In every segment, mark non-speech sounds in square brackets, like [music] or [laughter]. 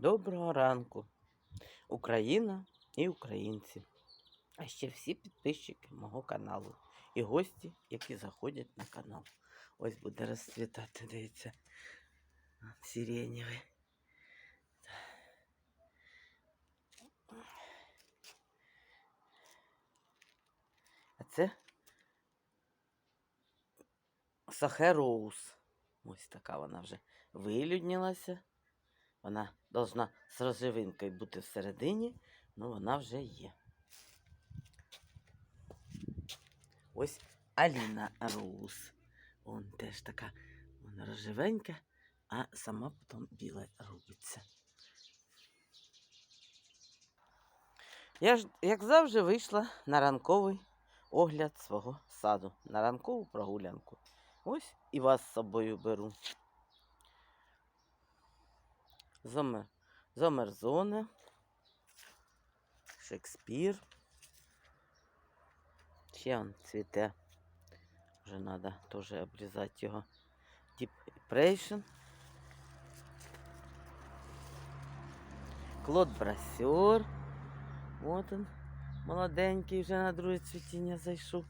Доброго ранку, Україна і українці, а ще всі підписчики мого каналу і гості, які заходять на канал. Ось буде розцвітати, дивіться, сиренєвий. А це Сахероус. Ось така вона вже вилюднілася. Вона должна з розживинкою бути всередині, але вона вже є. Ось Аліна Роуз. Вон теж така вона розживенька, а сама потім біла робиться. Я ж, як завжди, вийшла на ранковий огляд свого саду, на ранкову прогулянку. Ось і вас з собою беру. Зомер, Зомерзоне, Шекспір. Ще он цвіте. Вже треба теж обрізати його. Deep Impression. Клод Брасьор. Вот он, молоденький, вже на друге цвітіння зайшов.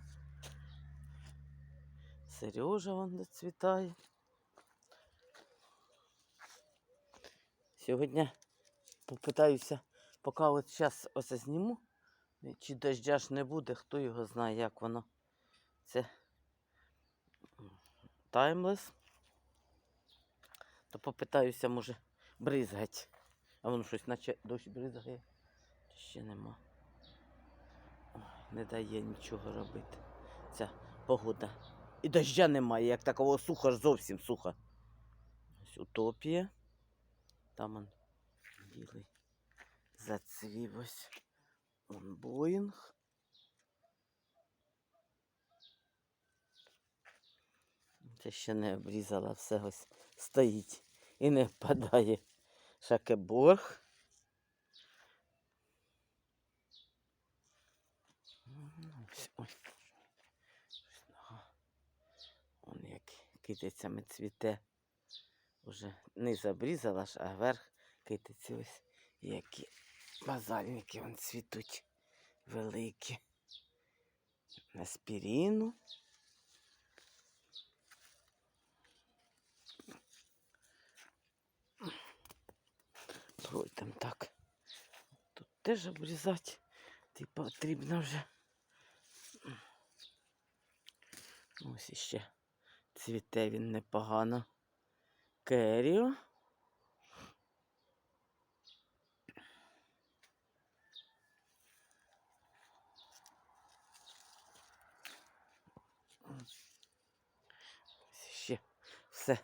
Сережа вон доцвітає. Сьогодні попитаюся, поки от зараз оце зніму, чи дождя ж не буде, хто його знає, як воно. Це таймлес. То попитаюся, може, бризгать. А воно щось наче дощ бризгає. Ще нема. Не дає нічого робити. Ця погода. І дождя немає, як такого сухо зовсім сухо. Ось утопія. Там он білий зацвів ось. Он Боїнг. Це ще не обрізала, все ось стоїть і не впадає. Шакеборг. Ой. Ось нога. Он як китицями цвіте. Уже низ обрізала ж, а верх китиці ось які базальники вон цвітуть великі. Аспіріну. Пройдем так. Тут теж обрізати. Ти потрібно вже. Ось іще цвіте він непогано. Керіо. Ще все,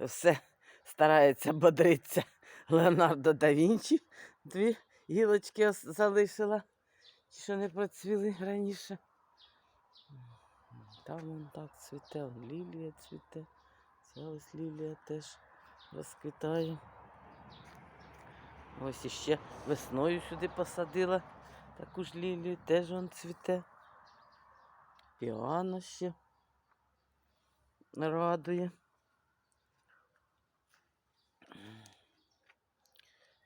все старається бодритися. Леонардо да Вінчі. Дві гілочки залишила, що не процвіли раніше. Там вон так цвіте, лілія цвіте. Ця ось лілія теж розквітає. Ось іще весною сюди посадила таку ж лілію, теж вон цвіте. Піано ще радує.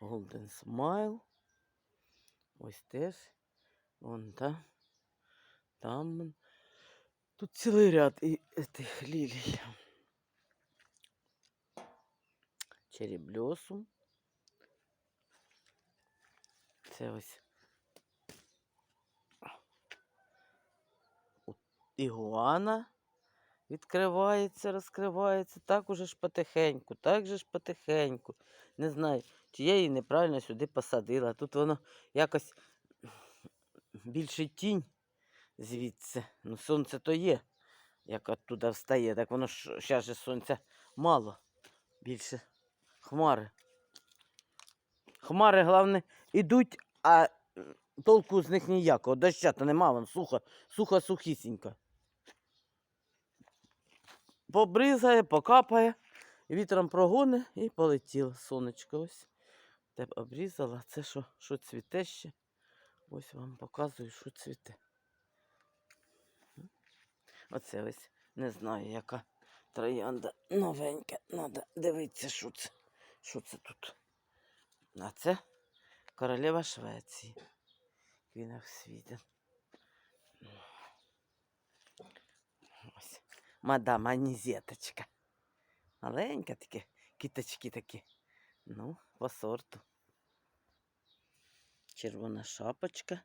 Golden Smile. Ось теж. Вон там. Там. Тут цілий ряд і тих лілій. Черебльосум. Це ось. Ігуана відкривається, розкривається. Так уже ж потихеньку, так же ж потихеньку. Не знаю, чи я її неправильно сюди посадила. Тут воно якось більше тінь звідси. Ну, сонце то є, як оттуда встає, так воно ж зараз же сонця мало. Більше хмари. Хмари, головне, ідуть, а толку з них ніякого. Доща то нема, вон сухо, сухо сухісінько. Побризає, покапає, вітром прогоне і полетіло сонечко. Ось. Те обрізала. Це що, що цвіте ще? Ось вам показую, що цвіте. Оце ось не знаю, яка троянда новенька. Надо дивитися, що це. Що це тут. А це королева Швеції. Квінах Свіден. Ось. Мадам Анізеточка. Маленька таке, кіточки такі. Ну, по сорту. Червона шапочка.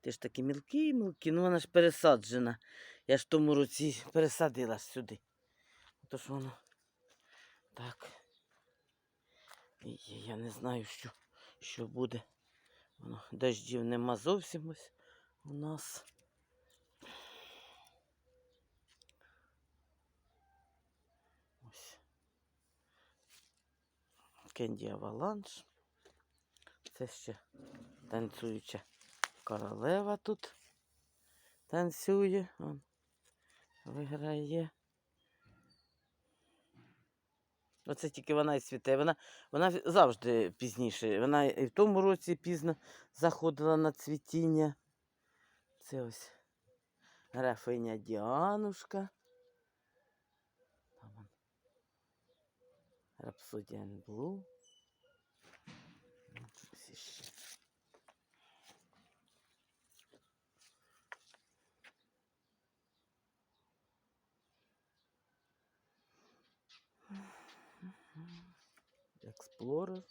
Ти ж такі мілкі, мілкі, ну вона ж пересаджена. Я ж тому році пересадила сюди. Тож воно так. Я не знаю, що, що буде. Дождів нема зовсім ось у нас. Ось. Кенді Аваланш. Це ще танцююча королева тут танцює. Он виграє. Оце тільки вона і цвіте. Вона, вона завжди пізніше. Вона і в тому році пізно заходила на цвітіння. Це ось графиня Діанушка. Там. Рапсодія Блу. Експлорер.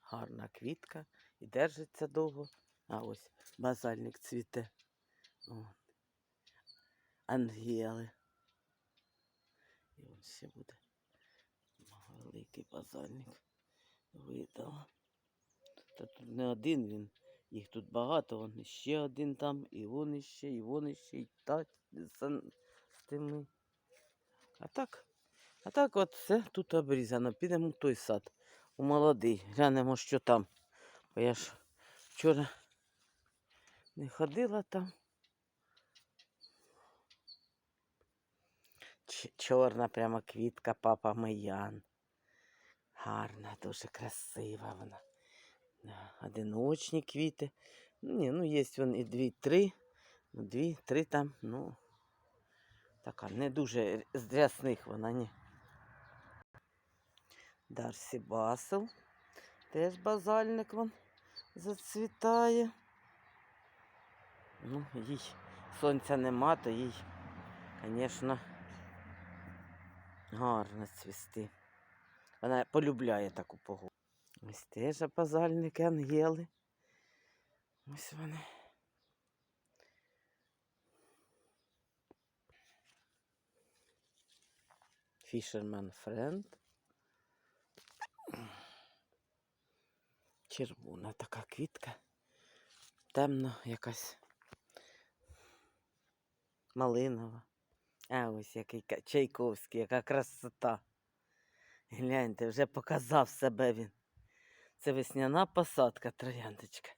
Гарна квітка і держиться довго. А ось базальник цвіте. От. Ангели. І ось ще буде великий базальник. Видала. Та тут не один він. Їх тут багато, вон іще один там, і вон іще, і вон іще, і та з, з тими. А так, а так от все тут обрізано. Підемо в той сад. У молодий. Глянемо, що там. Бо я ж вчора не ходила там. Чорна прямо квітка папа Миян. Гарна, дуже красива вона. Одиночні квіти. Ні, ну є вон і дві-три. Дві-три там, ну. Така не дуже з рясних вона, ні. Дарсі Басел. Теж базальник вон зацвітає. Ну, їй сонця нема, то їй, звісно, гарно цвісти. Вона полюбляє таку погоду. Ось теж базальники, ангели. Ось вони. Fisherman Friend. Червона така квітка. Темно якась. Малинова. А ось який Чайковський, яка красота. Гляньте, вже показав себе він. Це весняна посадка трояндочка.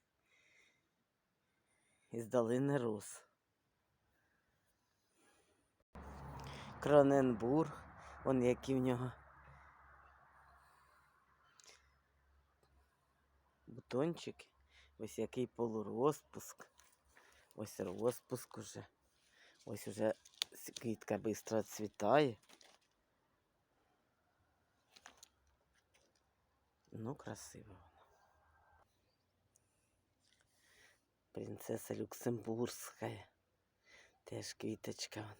Із долини Рус. Кроненбург. Вон які в нього. Бутончики. Ось який полурозпуск. Ось розпуск уже. Ось уже квітка швидко відцвітає. Ну, красиво вона. Принцеса Люксембурзька. Теж квіточка.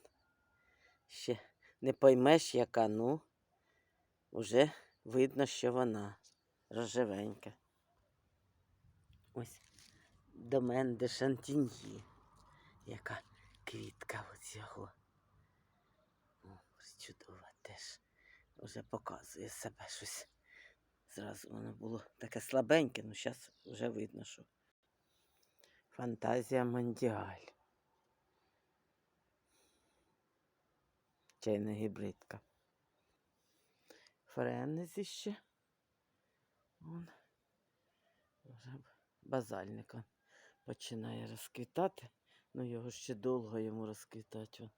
Ще не поймеш, яка, ну, вже видно, що вона рожевенька. Ось домен де Шантіньї. Яка квітка оцього. О, чудова теж. Вже показує себе щось. Зразу воно було таке слабеньке, ну зараз вже видно, що. Фантазія Мондіаль. Чайна гібридка. Френезі ще. Вон. Вже б- базальник он починає розквітати. Ну його ще довго йому розквітати.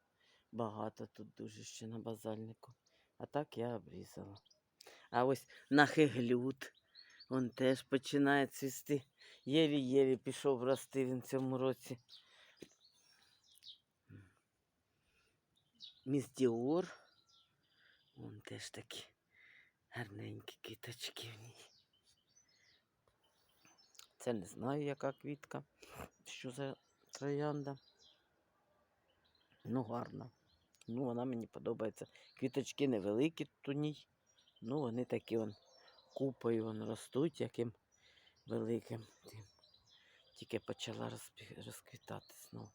Багато тут дуже ще на базальнику. А так я обрізала. А ось нахиглют. Он теж починає цвісти. Єлі-єлі пішов рости він цьому році. Міс Діор. Вон теж такі Гарненькі ній. Це не знаю, яка квітка, що за троянда. Ну, гарна. Ну, вона мені подобається. Квіточки невеликі тут у. Ну, вони такі он купою вон ростуть, яким великим. Тільки почала розпі- розквітати знову.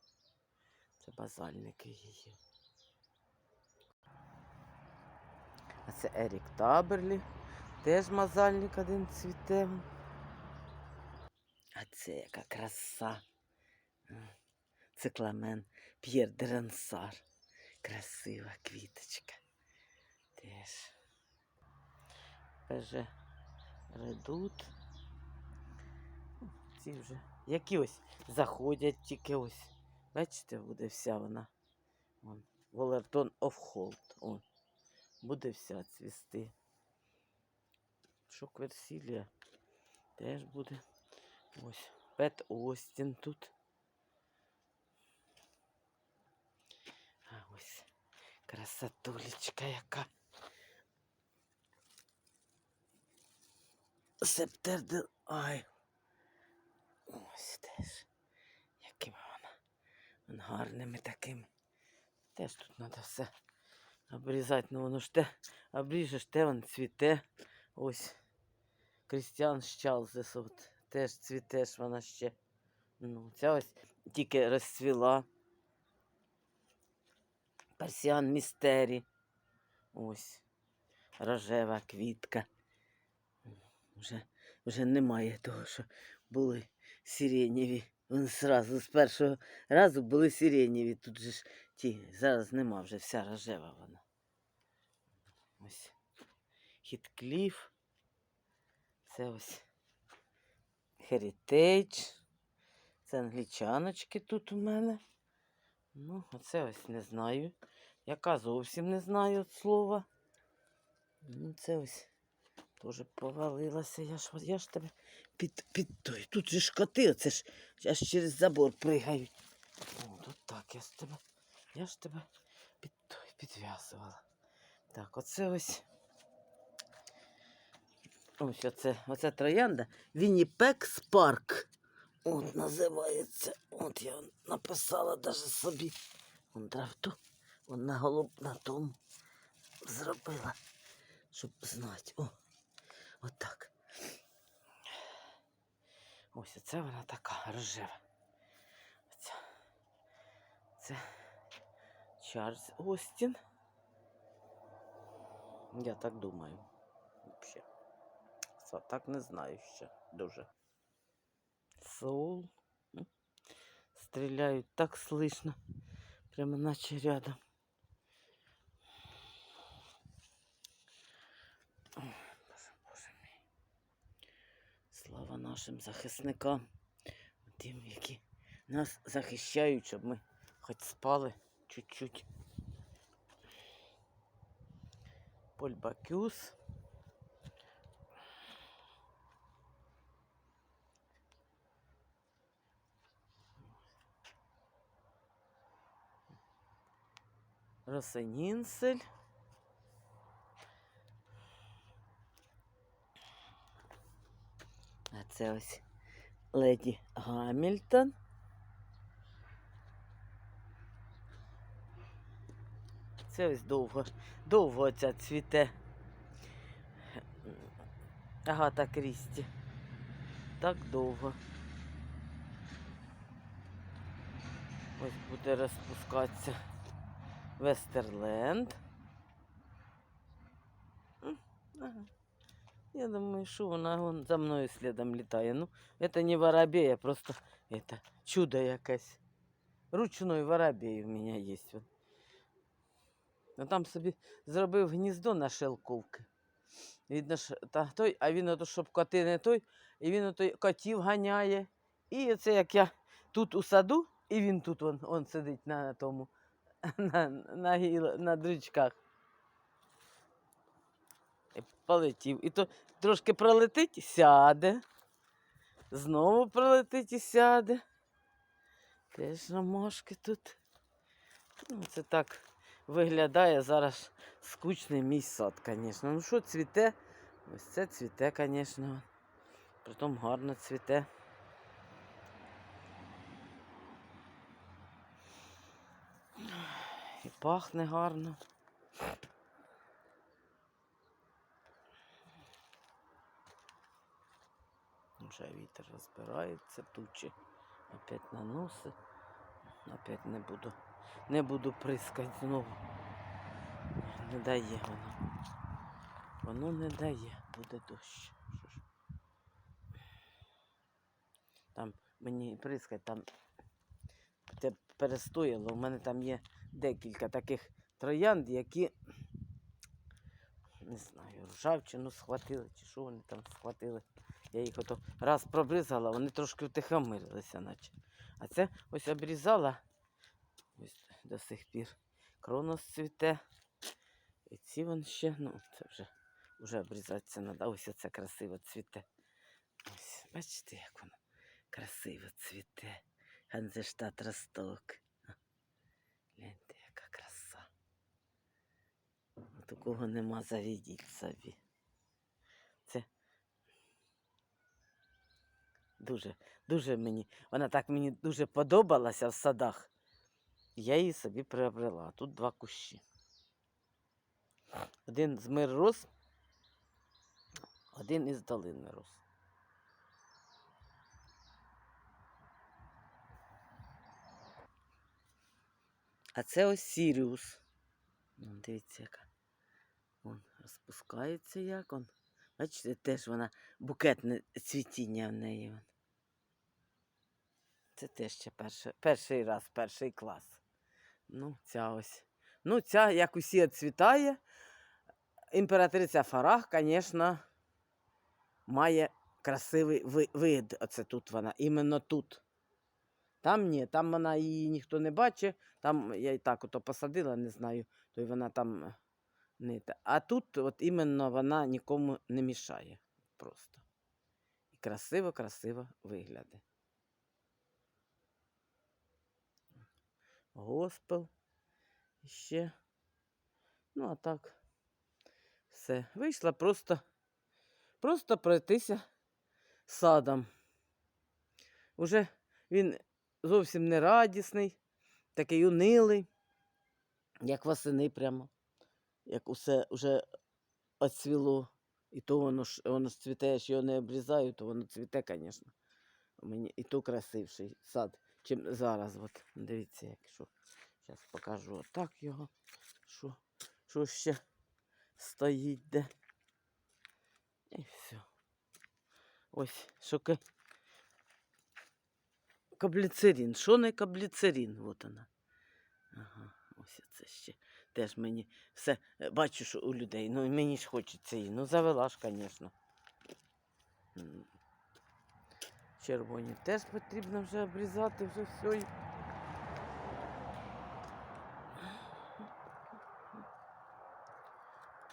Це базальники її. А це Ерік Таберлі. Теж мазальник один цвіте. А це яка краса. А, Це Кламен П'єр де Рансар. Красива квіточка. Теж. Каже, редут. Ці вже. Які ось заходять тільки ось. Бачите, буде вся вона. Вон. Волертон. Он. Буде вся цвісти. Шокверсілія теж буде. Ось. Пет Остін тут. А ось красотулечка яка. Септердел. Ай. Ось теж. Якими вона. Вон гарними такими. Теж тут треба все обрізати. Ну воно ж те обріжеш, те вон цвіте. Ось. Крістіан Щалзес. От. Теж цвіте ж вона ще. Ну, ця ось тільки розцвіла. Парсіан Містері. Ось. Рожева квітка. Вже, вже немає того, що були сиренєві. Вони зразу з першого разу були сиренєві. Тут же ж ті. Зараз нема вже вся рожева вона. Ось. Хіткліф. Це ось Heritage. Це англічаночки тут у мене. Ну, оце ось не знаю. Яка зовсім не знаю от слова. Ну, це ось теж повалилася. Я ж, я ж тебе під, під той. Тут же ж коти, оце ж аж через забор пригають. О, тут так, я ж тебе. Я ж тебе під той підв'язувала. Так, оце ось. Ось оце, оце троянда. Вінніпек Спарк. От називається. От я написала даже собі. Он драфту. Он на голуб на тому зробила. Щоб знати. О, отак. Ось оце вона така рожева. Оця. Це Чарльз Остін. Я так думаю. Вообще. Це Так не знаю ще дуже. Соул. Стріляють так слышно. Прямо наче рядом. Боже, Боже мій. Слава нашим захисникам. Тим, які нас захищають, щоб ми хоч спали чуть-чуть. Польбакюс. Росенінсель. А це ось леді Гамільтон. Це ось довго, довго ця цвіте. Агата Крісті. Так довго. Ось буде розпускатися Вестерленд. Я думаю, що вона вон за мною слідом літає. Ну, це не воробей, а просто это, чудо якесь. Ручной воробей у мене є. Ну, там собі зробив гніздо на шелковки. Видно, та, той, а він ото, щоб коти не той, і він ото котів ганяє. І це як я тут у саду, і він тут он, он сидить на тому, [laughs] на, на, гіл- на дрючках. І полетів. І то трошки пролетить, сяде. Знову пролетить і сяде. Теж ромашки тут. Ну, це так виглядає зараз скучний мій сад, звісно. Ну що цвіте? Ось це цвіте, звісно. Притом гарно цвіте. Пахне гарно. Вже вітер розбирається, тучі опять наносить. Опять не буду. Не буду прискати знову. Не дає воно. Воно не дає, буде дощ. Там мені прискать, там те перестояло. У мене там є декілька таких троянд, які не знаю, ржавчину схватили, чи що вони там схватили. Я їх ото раз пробризала, вони трошки втихомирилися, наче. А це ось обрізала ось до сих пір. Кронос цвіте. І ці вон ще, ну, це вже, вже обрізатися треба. Ось оце красиво цвіте. Ось, бачите, як воно красиво цвіте. Ганзештат Росток. А, Гляньте, яка краса. Такого нема завідіть собі. Це дуже, дуже мені. Вона так мені дуже подобалася в садах. Я її собі приобрела. Тут два кущі. Один з мир рос, один із долини рос. А це ось Сіріус. Дивіться, яка. Розпускається як он. Бачите, теж вона букетне цвітіння в неї. Це теж ще перше, перший раз, перший клас. Ну, ця ось. Ну, ця, як усі цвітає. Імператриця Фарах, звісно, має красивий ви- вид. Оце тут вона, іменно тут. Там ні, там вона її ніхто не бачить. Там я і так ото посадила, не знаю, то й вона там те. А тут от іменно вона нікому не мішає просто. І красиво-красиво вигляде. Госпел. Ще. Ну, а так. Все. Вийшла просто, просто пройтися садом. Уже він зовсім не радісний, такий унилий, як восени прямо. Як усе вже оцвіло. І то воно ж воно цвіте, я його не обрізаю, то воно цвіте, звісно. Мені і то красивший сад, чим зараз. От, дивіться, як що. Зараз покажу отак його. Що, що ще стоїть де. І все. Ось, що ка... кабліцерин. Що не кабліцерин? От вона. Ага, ось це ще. Теж мені все е, бачу, у людей. Ну мені ж хочеться її. Ну завела ж, звісно. Червоні теж потрібно вже обрізати, вже все.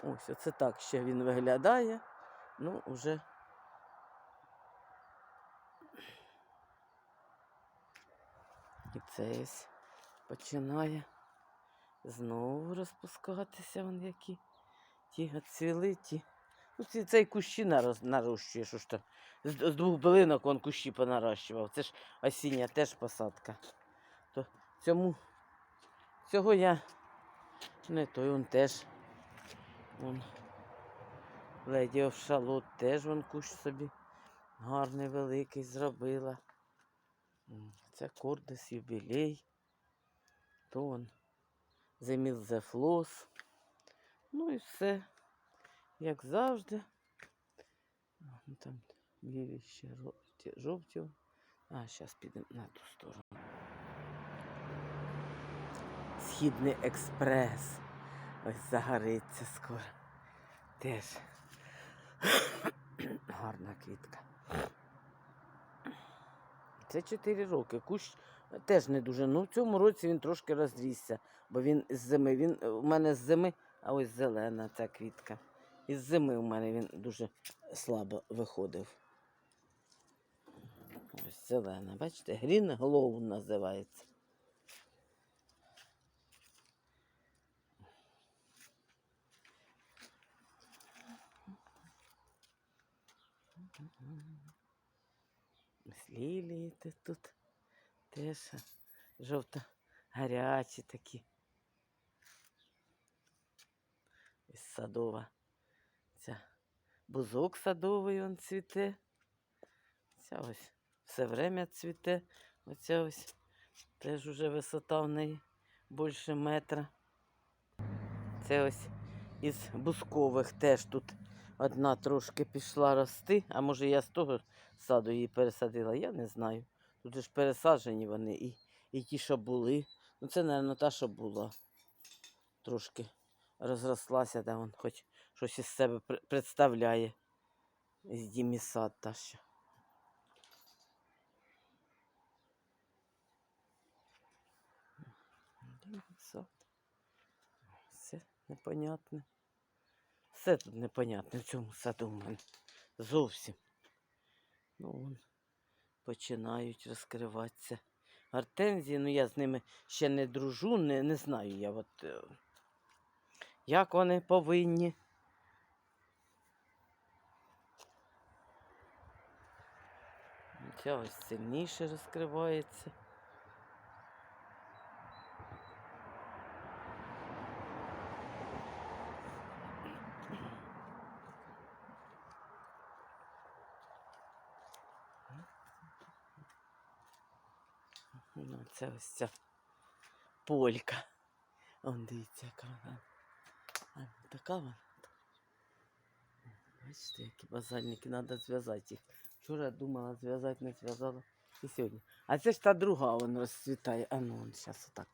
Ось оце так ще він виглядає. Ну, уже. І це починає знову розпускатися вон які. Ті оцвіли, ті. Ну, ці, цей кущі нароз- нарощує, що ж то. З, з двох билинок он кущі понарощував. Це ж осіння теж посадка. То цьому цього я не той он теж. Вон. Леді Овшалот теж вон кущ собі гарний великий зробила. Це кордис юбілей. То он Земіл Зефлос. Ну і все. Як завжди. Ну Там ліві ще жовті. жовті. А, зараз підемо на ту сторону. Східний експрес. Ось загориться скоро. Теж гарна квітка. Це 4 роки. Кущ Теж не дуже. Ну в цьому році він трошки розрісся, бо він з зими. Він е, у мене з зими, а ось зелена ця квітка. Із зими у мене він дуже слабо виходив. Ось зелена, бачите, Грін Глоу називається. Лілії тут теж жовто гарячі такі. Ось садова. Ця бузок садовий он цвіте. Ця ось все время цвіте. Оця ось теж уже висота в неї більше метра. Це ось із бускових теж тут одна трошки пішла рости, а може я з того саду її пересадила, я не знаю. Тут же ж пересаджені вони і, і ті, що були. Ну це, мабуть, та, що була. Трошки розрослася, да, вон хоч щось із себе представляє. З Дімі сад та що. Дімі сад. Все непонятне. Все тут непонятне в цьому саду в мене. Зовсім. Ну, вон, починають розкриватися. Гортензії, ну я з ними ще не дружу, не, не знаю я, от, е, як вони повинні. Ця ось сильніше розкривається. Ну, це ось ця полька. Он дивіться, яка вона. А, ну, така вона. Бачите, які базальники, треба зв'язати їх. Вчора думала зв'язати, не зв'язала. І сьогодні. А це ж та друга вон розцвітає. А ну, он зараз отак.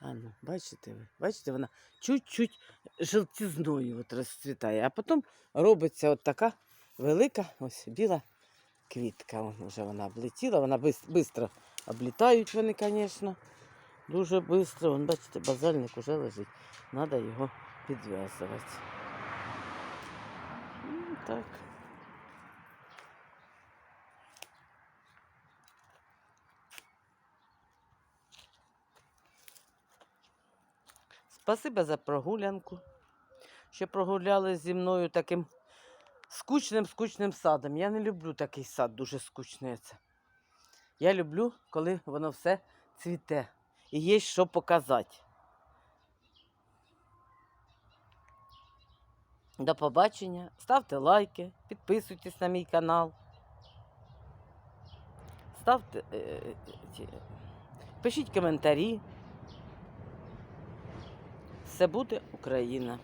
А ну, бачите ви? Бачите, вона чуть-чуть жовтізною от розцвітає, а потім робиться от така велика, ось біла квітка. Вон вже вона облетіла, вона швидко облітають вони, звісно. Дуже швидко. Вон, бачите, базальник уже лежить. Треба його підв'язувати. Ну, так. Спасибо за прогулянку. Що прогуляли зі мною таким скучним скучним садом. Я не люблю такий сад, дуже скучний. Це. Я люблю, коли воно все цвіте і є що показати. До побачення. Ставте лайки, підписуйтесь на мій канал. Ставте, е, е, ті- пишіть коментарі. Все буде Україна.